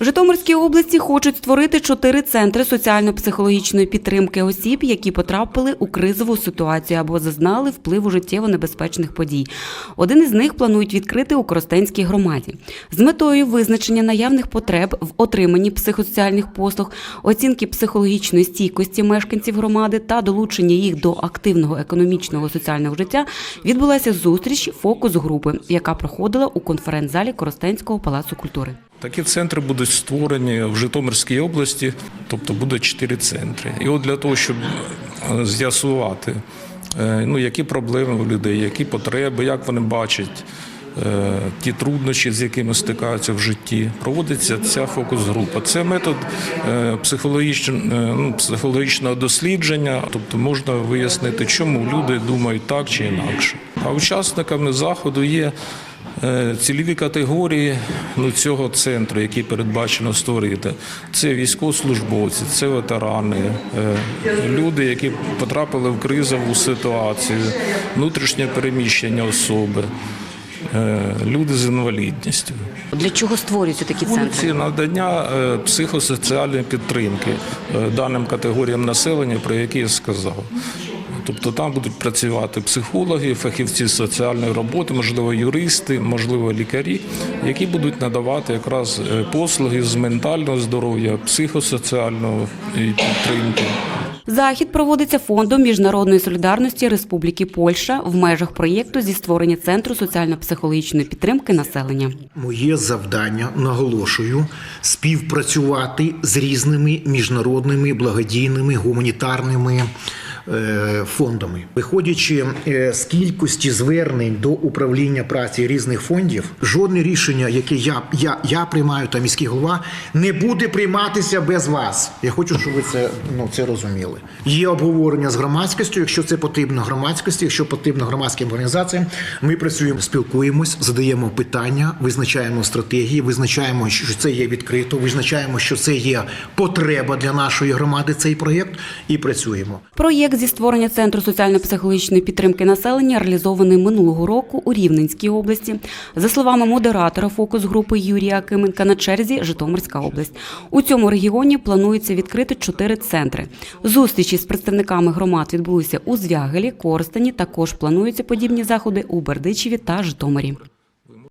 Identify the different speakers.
Speaker 1: В Житомирській області хочуть створити чотири центри соціально-психологічної підтримки осіб, які потрапили у кризову ситуацію або зазнали впливу життєво небезпечних подій. Один із них планують відкрити у Коростенській громаді з метою визначення наявних потреб в отриманні психосоціальних послуг, оцінки психологічної стійкості мешканців громади та долучення їх до активного економічного соціального життя відбулася зустріч фокус групи, яка проходила у конференц-залі Коростенського палацу культури.
Speaker 2: Такі центри будуть створені в Житомирській області, тобто буде чотири центри. І от для того, щоб е, з'ясувати, е, ну, які проблеми у людей, які потреби, як вони бачать ті труднощі, з якими стикаються в житті, проводиться ця фокус-група. Це метод е, психологічного, ну, психологічного дослідження, тобто можна вияснити, чому люди думають так чи інакше. А учасниками заходу є Е, Цільові категорії ну, цього центру, які передбачено створити, це військовослужбовці, це ветерани, е, люди, які потрапили в кризову ситуацію, внутрішнє переміщення особи, е, люди з інвалідністю.
Speaker 1: Для чого створюються такі
Speaker 2: Це надання е, психосоціальної підтримки е, даним категоріям населення, про які я сказав. Тобто там будуть працювати психологи, фахівці соціальної роботи, можливо, юристи, можливо, лікарі, які будуть надавати якраз е, послуги з ментального здоров'я, психосоціальної підтримки.
Speaker 1: Захід проводиться фондом міжнародної солідарності Республіки Польща в межах проєкту зі створення центру соціально-психологічної підтримки населення.
Speaker 3: Моє завдання, наголошую, співпрацювати з різними міжнародними благодійними гуманітарними фондами. Виходячи е, з кількості звернень до управління праці різних фондів, жодне рішення, яке я, я, я приймаю та міський голова, не буде прийматися без вас. Я хочу, щоб ви це, ну, це розуміли. Є обговорення з громадськістю, якщо це потрібно громадськості, якщо потрібно громадським організаціям, ми працюємо, спілкуємось, задаємо питання, визначаємо стратегії, визначаємо, що це є відкрито, визначаємо, що це є потреба для нашої громади. Цей проєкт, і працюємо.
Speaker 1: Проєкт зі створення центру соціально-психологічної підтримки населення реалізований минулого року у Рівненській області. За словами модератора фокус групи Юрія Акименка на черзі Житомирська область. У цьому регіоні планується відкрити чотири центри. Зустрічі з представниками громад відбулися у Звягелі, Коростені. Також плануються подібні заходи у Бердичеві та Житомирі.